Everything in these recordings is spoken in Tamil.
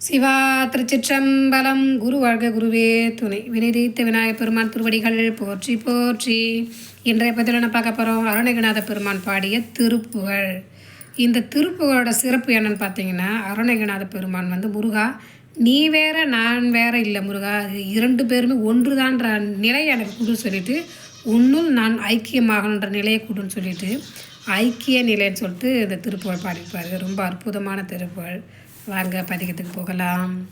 சிவா திருச்சிற்றம்பலம் குரு வாழ்க குருவே துணை. வினைதீத்த விநாயகப் பெருமான் திருவடிகள் போற்றி போற்றி. இன்றைய பதில் என்ன பார்க்க போகிறோம் அருணகிநாத பெருமான் பாடிய திருப்புகழ். இந்த திருப்புகளோட சிறப்பு என்னன்னு பார்த்தீங்கன்னா அருணகிநாத பெருமான் வந்து முருகா நீ வேற நான் வேற இல்லை முருகா. இரண்டு பேருமே ஒன்றுதான்ற நிலையை எனக்கு கொடுன்னு சொல்லிட்டு உன்னுள் நான் ஐக்கியமாகணுன்ற நிலையை கொடுன்னு சொல்லிட்டு ஐக்கிய நிலைன்னு சொல்லிட்டு இந்த திருப்புகழ் பாடியிருப்பாரு. ரொம்ப அற்புதமான திருப்புகழ். வாங்க பதிகத்துக்கு போகலாம்.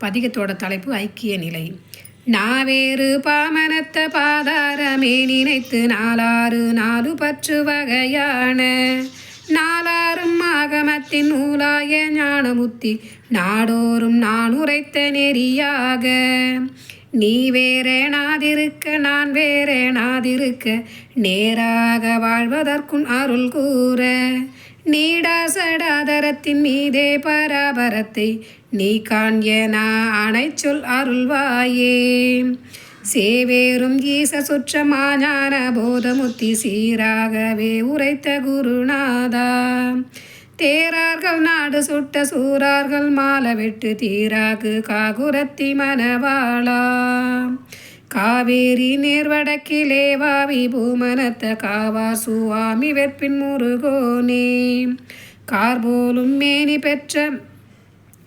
பதிகத்தோட தலைப்பு ஐக்கிய நிலை. நாவேறு பாமனத்த பாதாரமே நினைத்து நாலாறு நாலு பற்று வகையான நாலாறும் ஆகமத்தின் நூலாய ஞானமுத்தி நாடோறும் நான் உரைத்த நெறியாக நீ வேறேனாதிருக்க நான் வேறேனாதிருக்க நேராக வாழ்வதற்கும் அருள் கூற. நீடாசடாதரத்தின் மீதே பராபரத்தை நீ காண்யனா அனைச்சொல் அருள்வாயே. சேவேரும் ஈச சுற்றமாஞான போதமுத்தி சீராகவே உரைத்த குருநாதா. தேரார்கள் நாடு சுட்ட சூரார்கள் மாலை வெட்டு தீராகு காகுரத்தி மனவாளா காவேரி நேர்வடக்கிலே வாவி பூமனத்த காவா சுவாமி வெற்பின் முருகோனே. கார்போலும் மேனி பெற்ற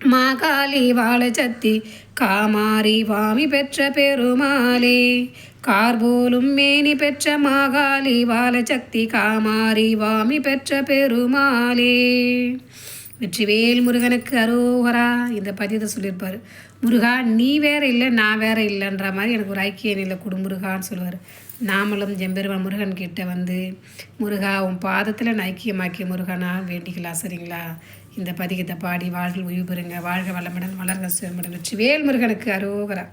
மாகாளி வாழச்சத்தி காமாரி வாமி பெற்ற பெருமாளே. கார்போலும் மேனி பெற்ற மாகாளி வாழச்சக்தி காமாரி வாமி பெற்ற பெருமாளே. வெற்றிவேல் முருகனுக்கு அரோகரா இந்த பதியத்தை சொல்லியிருப்பார். முருகா நீ வேற இல்லை நான் வேற இல்லைன்ற மாதிரி எனக்கு ஒரு ஐக்கிய நிலை கொடு முருகான்னு சொல்லுவார். நாமளும் ஜெம்பெருமான் முருகன் கிட்டே வந்து முருகா உன் பாதத்தில் ஐக்கியமாக்கி முருகனா வேண்டிக்கலாம் சரிங்களா? இந்த பதிகத்தை பாடி வாழ்வில் உயிர் பெறுங்க. வாழ்க வளமுடன் வளர்க சுயமுடன் வெற்றிவேல் முருகனுக்கு அரோகரா.